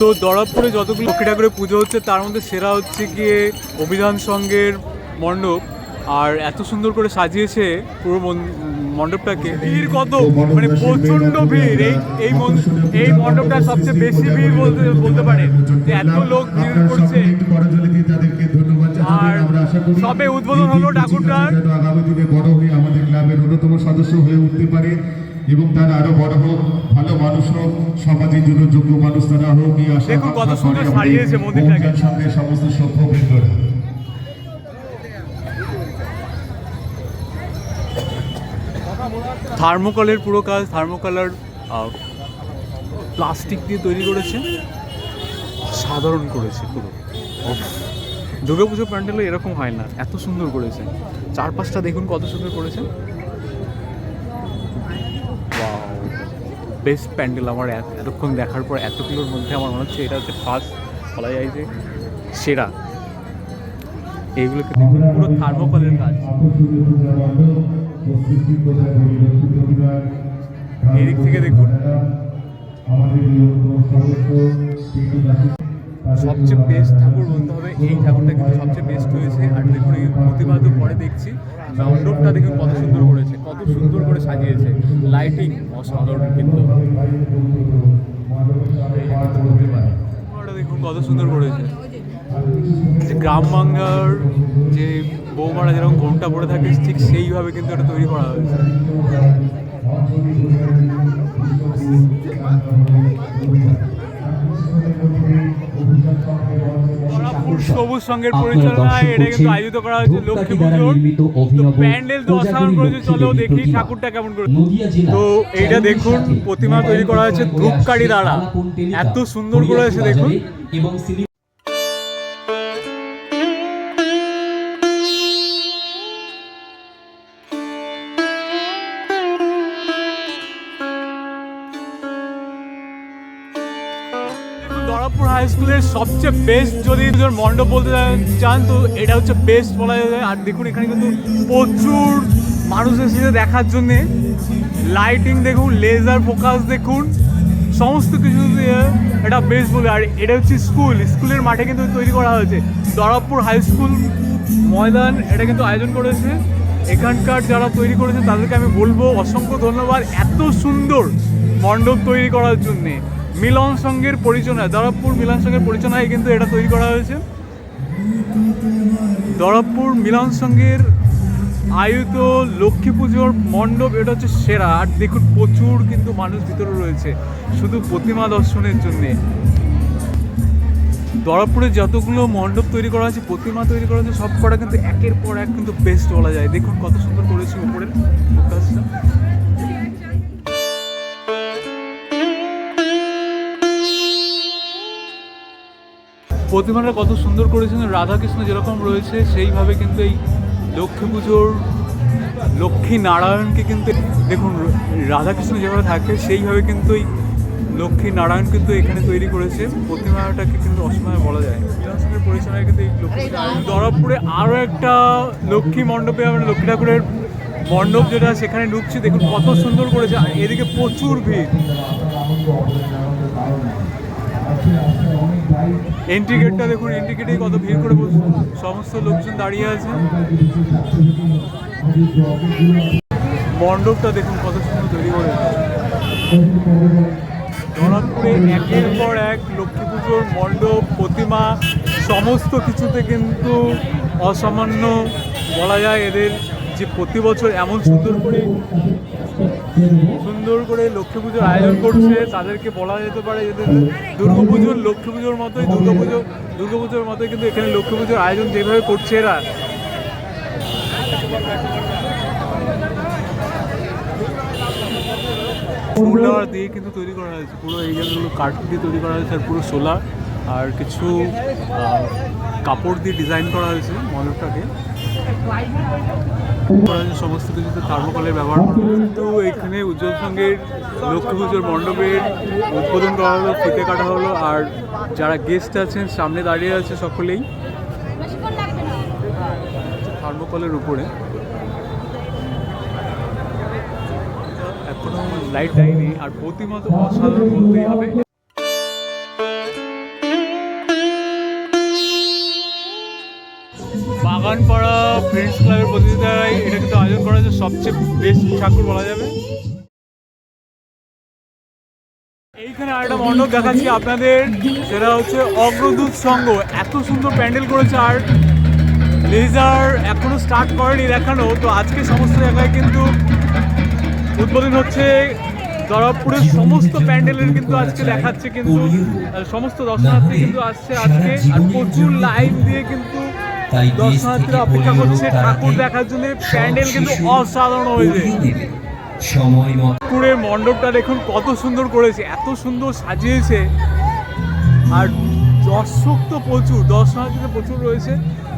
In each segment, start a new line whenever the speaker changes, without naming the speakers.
তো দরবপুরে যতগুলো লক্ষ্মী ঠাকুরের পুজো হচ্ছে, তার মধ্যে সেরা হচ্ছে গিয়ে অভিধান সঙ্গের মণ্ডপ। আর এত সুন্দর করে সাজিয়েছে পুরো মণ্ডপটাকে। ভিড় কত? মানে প্রচণ্ড ভিড়। এই এই এই মণ্ডপটা সবচেয়ে বেশি ভিড় বলতে বলতে পারে। যে এত লোক ভিড় করছে। আর সবে উদ্বোধন হলো ঠাকুরটার
আগামী দিনে বড় হয়ে আমাদের ক্লাবের অন্যতম সদস্য হয়ে উঠতে পারে। এবং তারা আরও বড় হোক ভালো মানুষ হোক সমাজের জন্য যোগ্য মানুষ তারা হোক এই আশা সঙ্গের সমস্ত সভ্যবৃন্দরা
থার্মোকলের পুরো কাজ থার্মোকলার প্লাস্টিক দিয়ে তৈরি করেছে। সাধারণ করেছে পুরো। দুর্গাপুজো প্যান্ডেলও এরকম হয় না এত সুন্দর করেছে। চারপাশটা দেখুন কত সুন্দর করেছে। বেস্ট প্যান্ডেল আমার এত- এতক্ষণ দেখার পর এতগুলোর মধ্যে আমার মনে হচ্ছে এটা হচ্ছে ফার্স্ট বলা যায় যে সেরা। এইগুলোকে দেখুন, পুরো থার্মোকলের কাজ। এদিক থেকে দেখুন। সবচেয়ে বেস্ট ঠাকুর বলতে হবে, এই ঠাকুরটা কিন্তু সবচেয়ে বেস্ট হয়েছে। আর দেখুন এই প্রতিমা তো পরে দেখছি মণ্ডপটা দেখুন কত সুন্দর করেছে, কত সুন্দর করে সাজিয়েছে। লাইটিং অসাধারণ কিন্তু দেখুন কত সুন্দর করেছে। যে গ্রাম বাংলার যে বৌমারা যেরকম ঘোমটা পরে থাকে ঠিক সেইভাবে কিন্তু এটা তৈরি করা হয়েছে। বরাবর সবুজ সঙ্গের পরিচালনায় এটা কিন্তু আয়োজিত করা হয়েছে লক্ষ্মী পুজোর। তো প্যান্ডেল তো অসাধারণ করেছে চলো দেখি ঠাকুরটা কেমন করে। তো এইটা দেখুন প্রতিমা তৈরি করা হয়েছে ধূপকারী দ্বারা। এত সুন্দর করে হয়েছে দেখুন।
এবং সিলি
হাই স্কুলের সবচেয়ে বেস্ট যদি পুজোর মণ্ডপ বলতে চান, তো এটা হচ্ছে বেস্ট বলা যায়। আর দেখুন, এখানে কিন্তু প্রচুর মানুষ এসেছে দেখার জন্যে। লাইটিং দেখুন লেজার ফোকাস দেখুন, সমস্ত কিছু দিয়ে এটা বেস্ট বলে। আর এটা হচ্ছে স্কুল স্কুলের মাঠে কিন্তু তৈরি করা হয়েছে। দরাবপুর হাই স্কুল ময়দান, এটা কিন্তু আয়োজন করেছে। এখানকার যারা তৈরি করেছে, তাদেরকে আমি বলব, অসংখ্য ধন্যবাদ। এত সুন্দর মণ্ডপ তৈরি করার জন্যে। মিলন সঙ্গের পরিচালনায় দরবপুর মিলন সঙ্গের পরিচালনায় কিন্তু এটা তৈরি করা হয়েছে। দরবপুর মিলন সঙ্গের আয়ুত লক্ষ্মী পুজোর মণ্ডপ, এটা হচ্ছে সেরা। আর দেখুন, প্রচুর কিন্তু মানুষ ভিতরে রয়েছে, শুধু প্রতিমা দর্শনের জন্যে। দরবপুরে যতগুলো মণ্ডপ তৈরি করা হয়েছে, প্রতিমা তৈরি করা হয়েছে সব কটা কিন্তু একের পর এক কিন্তু বেস্ট বলা যায়। দেখুন, কত সুন্দর করেছে উপরের ফোকাসটা প্রতিমাটা কত সুন্দর করেছেন। রাধাকৃষ্ণ যেরকম রয়েছে সেইভাবে কিন্তু এই লক্ষ্মী পুজোর লক্ষ্মী নারায়ণকে কিন্তু দেখুন রাধাকৃষ্ণ যেভাবে থাকে সেইভাবে কিন্তু এই লক্ষ্মী নারায়ণ কিন্তু এখানে তৈরি করেছে। প্রতিমাটাকে কিন্তু অসময়ে বলা যায়। মিলনসঙ্গের পরিচালনায় কিন্তু এই লক্ষ্মী নারায়ণ- দরবপুরে আরও একটা লক্ষ্মী মণ্ডপে আমরা লক্ষ্মী ঠাকুরের মণ্ডপ যেটা সেখানে ঢুকছি। দেখুন কত সুন্দর করেছে। এদিকে প্রচুর ভিড়। এন্ট্রি গেটটা দেখুন এন্ট্রি গেটেই কত ভিড় করে বসে সমস্ত লোকজন দাঁড়িয়ে আছে। মণ্ডপটা দেখুন কত সুন্দর তৈরি করে জনকপুরে একের পর এক লক্ষ্মী পুজোর মণ্ডপ, প্রতিমা, সমস্ত কিছুতে কিন্তু অসামান্য বলা যায় এদের যে প্রতি বছর এমন সুন্দর করে সুন্দর করে লক্ষ্মী পুজোর আয়োজন করছে তাদেরকে বলা যেতে পারে এদের দুর্গা পুজোর লক্ষ্মী পুজোর মতোই দুর্গা পুজো দুর্গা পুজোর মতোই কিন্তু এখানে লক্ষ্মী পুজোর আয়োজন যেভাবে করছে এরা। সোলার দিয়ে কিন্তু তৈরি করা হয়েছে পুরো এই জায়গাগুলো কাঠ দিয়ে তৈরি করা হয়েছে আর পুরো সোলার আর কিছু কাপড় দিয়ে ডিজাইন করা হয়েছে মণ্ডপটাকে সমস্ত কিছুতে থার্মোকলের ব্যবহার করা। কিন্তু এখানে উজ্জ্বল সঙ্গের লক্ষ্মী পুজোর মণ্ডপের উদ্বোধন করা হলো, ফিতে কাটা হলো, আর যারা গেস্ট আছেন, সামনে দাঁড়িয়ে আছে সকলেই। থার্মোকলের উপরে। এখনও লাইট দেয়নি, আর প্রতিমা তো অসাধারণ বলতেই হবে। বাগানপাড়া ফ্রেন্ডস ক্লাবের প্রতিযোগিতায় এটা কিন্তু আয়োজন করা হয়েছে, সবচেয়ে বেস্ট ঠাকুর বলা যাবে। এইখানে আরেকটা মণ্ডপ দেখাচ্ছি আপনাদের, সেটা হচ্ছে অগ্রদূত সংঘ। এত সুন্দর প্যান্ডেল করেছে আর লেজার এখনও স্টার্ট করেনি দেখানো। তো আজকে সমস্ত জায়গায় কিন্তু উদ্বোধন হচ্ছে। দরবপুরের সমস্ত প্যান্ডেলের কিন্তু আজকে দেখাচ্ছে কিন্তু সমস্ত দর্শনার্থী কিন্তু আসছে আজকে। আর প্রচুর লাইভ দিয়ে কিন্তু দর্শনার্থীরা অপেক্ষা করছে ঠাকুর দেখার জন্য। প্যান্ডেল কিন্তু অসাধারণ হয়েছে
সময়
ঠাকুরের মণ্ডপটা দেখুন কত সুন্দর করেছে এত সুন্দর সাজিয়েছে। আর দর্শক তো প্রচুর দর্শনার্থী তো প্রচুর রয়েছে।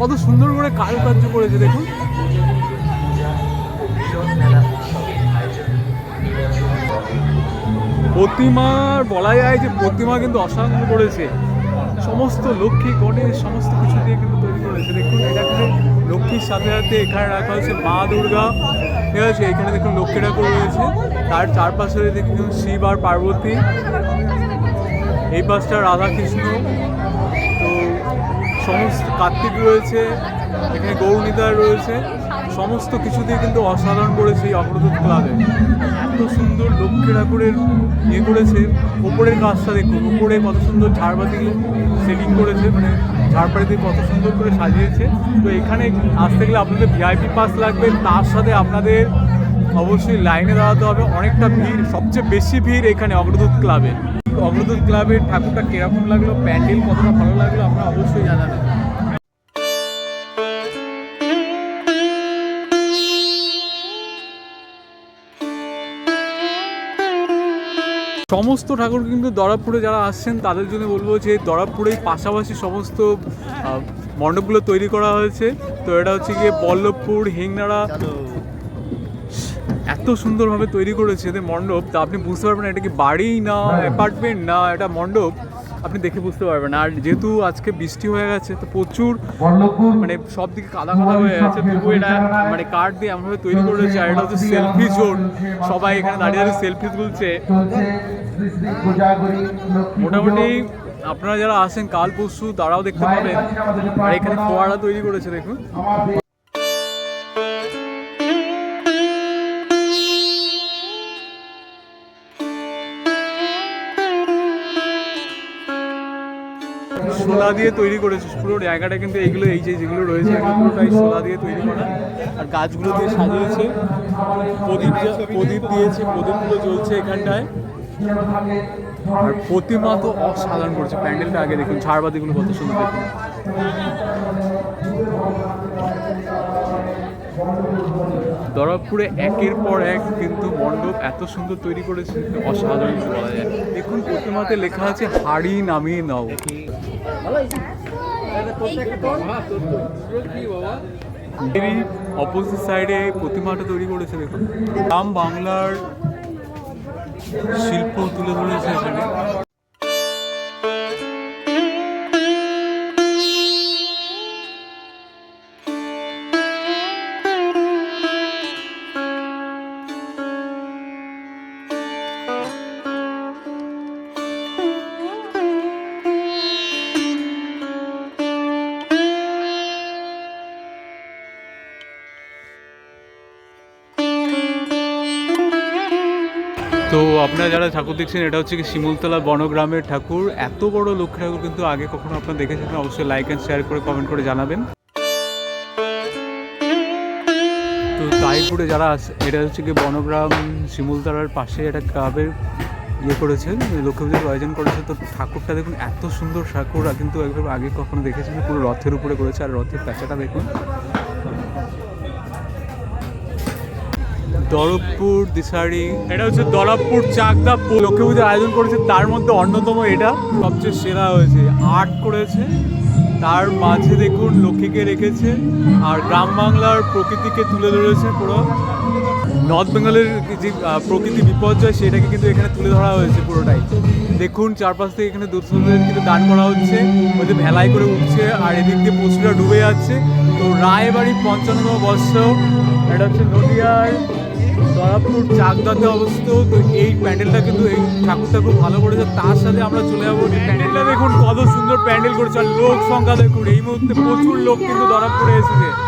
কত সুন্দর করে কারুকার্য করেছে দেখুন। প্রতিমার বলা যায় যে প্রতিমা কিন্তু অসাধারণ করেছে। সমস্ত লক্ষ্মী গণেশ, সমস্ত কিছু দিয়ে কিন্তু তৈরি করেছে দেখুন, এটা কিন্তু লক্ষ্মীর সাথে সাথে এখানে রাখা হয়েছে মা দুর্গা। ঠিক আছে, এখানে দেখুন লক্ষ্মী ঠাকুর রয়েছে। তার চারপাশে দেখুন শিব আর পার্বতী। এই পাশটা রাধাকৃষ্ণ তো সমস্ত কার্তিক রয়েছে। এখানে গৌরনীতার রয়েছে। সমস্ত কিছু দিয়ে কিন্তু অসাধারণ করেছে এই অগ্রদূত ক্লাবে। এত সুন্দর লক্ষ্মী ঠাকুরের ইয়ে করেছে। ওপরের কাজটা দেখুন উপরে কত সুন্দর ঝাড়বাতি সেটিং করেছে মানে ঝাড়বাতি কত সুন্দর করে সাজিয়েছে। তো এখানে আসতে গেলে আপনাদের ভিআইপি পাস লাগবে, তার সাথে আপনাদের অবশ্যই লাইনে দাঁড়াতে হবে। অনেকটা ভিড়, সবচেয়ে বেশি ভিড় এখানে অগ্রদূত ক্লাবে। অগ্রদূত ক্লাবের ঠাকুরটা কীরকম লাগল, প্যান্ডেল কতটা ভালো লাগল, আপনারা অবশ্যই জানাবেন। সমস্ত ঠাকুর কিন্তু দরাবপুরে যারা আসছেন তাদের জন্য বলব যে দরাবপুরেই পাশাপাশি সমস্ত মণ্ডপগুলো তৈরি করা হয়েছে। তো এটা হচ্ছে গিয়ে বল্লভপুর হিংনাড়া এত সুন্দরভাবে তৈরি করেছে এদের মণ্ডপ। তা আপনি বুঝতে পারবেন এটা কি বাড়ি না অ্যাপার্টমেন্ট না এটা মণ্ডপ। আপনি দেখে বুঝতে পারবেন। আর যেহেতু আজকে বৃষ্টি হয়ে গেছে তো প্রচুর মানে সব দিকে কাদা কাদা হয়ে গেছে। তবু এটা মানে কাঠ দিয়ে এমনভাবে তৈরি করেছে আর এটা হচ্ছে সেলফি জোন সবাই এখানে দাঁড়িয়ে দাঁড়িয়ে সেলফি তুলছে। মোটামুটি আপনারা যারা আসেন কাল পরশু তারাও দেখতে পাবেন। আর এখানে ফোয়ারা তৈরি করেছে দেখুন। শোলা দিয়ে তৈরি করেছে পুরো জায়গাটা কিন্তু এইগুলো, এই যে যেগুলো রয়েছে পুরোটাই সোলা দিয়ে তৈরি করা। আর গাছগুলো দিয়ে সাজিয়েছে। প্রদীপ প্রদীপ দিয়েছে, প্রদীপগুলো জ্বলছে এখানটায়। আর প্রতিমা তো অসাধারণ করেছে। প্যান্ডেলটা আগে দেখুন, ঝাড়বাতিগুলো কত সুন্দর দেখুন। দরবপুরে একের পর এক কিন্তু মণ্ডপ এত সুন্দর তৈরি করেছে, অসাধারণ বলা যায়। দেখুন, প্রতিমাতে লেখা আছে, হাড়ি নামিয়ে নাও। অপোজিট সাইডে প্রতিমাটা তৈরি করেছে, দেখুন। গ্রাম বাংলার শিল্প তুলে ধরেছে এখানে। তো আপনারা যারা ঠাকুর দেখছেন, এটা হচ্ছে কি শিমুলতলা বনগ্রামের ঠাকুর। এত বড় লক্ষ্মী ঠাকুর কিন্তু আগে কখনো আপনারা দেখেছেন অবশ্যই লাইক অ্যান্ড শেয়ার করে কমেন্ট করে জানাবেন। তো তাইপুরে যারা আছে এটা হচ্ছে কি বনগ্রাম শিমুলতলার পাশে একটা ক্লাবের ইয়ে করেছে লক্ষ্মী পুজোর আয়োজন করেছে তো ঠাকুরটা দেখুন, এত সুন্দর ঠাকুর কিন্তু একবার আগে কখনো দেখেছেন পুরো রথের উপরে করেছে। আর রথের প্যাঁচাটা দেখুন দরবপুর দিশারি এটা হচ্ছে দরবপুর চাকদা লক্ষ্মী পুজোর আয়োজন করেছে, তার মধ্যে অন্যতম এটা। সবচেয়ে সেরা হয়েছে, আর্ট করেছে। তার মাঝে দেখুন, লক্ষ্মীকে রেখেছে, আর গ্রাম বাংলার প্রকৃতিকে তুলে ধরেছে পুরো। নর্থ বেঙ্গলের যে প্রকৃতি বিপর্যয়, সেটাকে কিন্তু এখানে তুলে ধরা হয়েছে পুরোটাই। দেখুন, চারপাশ থেকে এখানে দুঃস্থদের কিন্তু দান করা হচ্ছে। ওই যে ভেলাই করে উঠছে, আর এদিক দিয়ে পশুরা ডুবে যাচ্ছে। তো রায়বাড়ি পঞ্চান্নতম বর্ষ এটা হচ্ছে নদিয়ার দরাবপুর চাকদাতে অবস্থিত, তো এই প্যান্ডেলটা কিন্তু এই ঠাকুরটা খুব ভালো করেছে। তার সাথে আমরা চলে যাব প্যান্ডেলটা। দেখুন কত সুন্দর প্যান্ডেল করেছে, আর লোক সংখ্যা দেখুন, এই মুহূর্তে প্রচুর লোক কিন্তু ধরা এসেছে।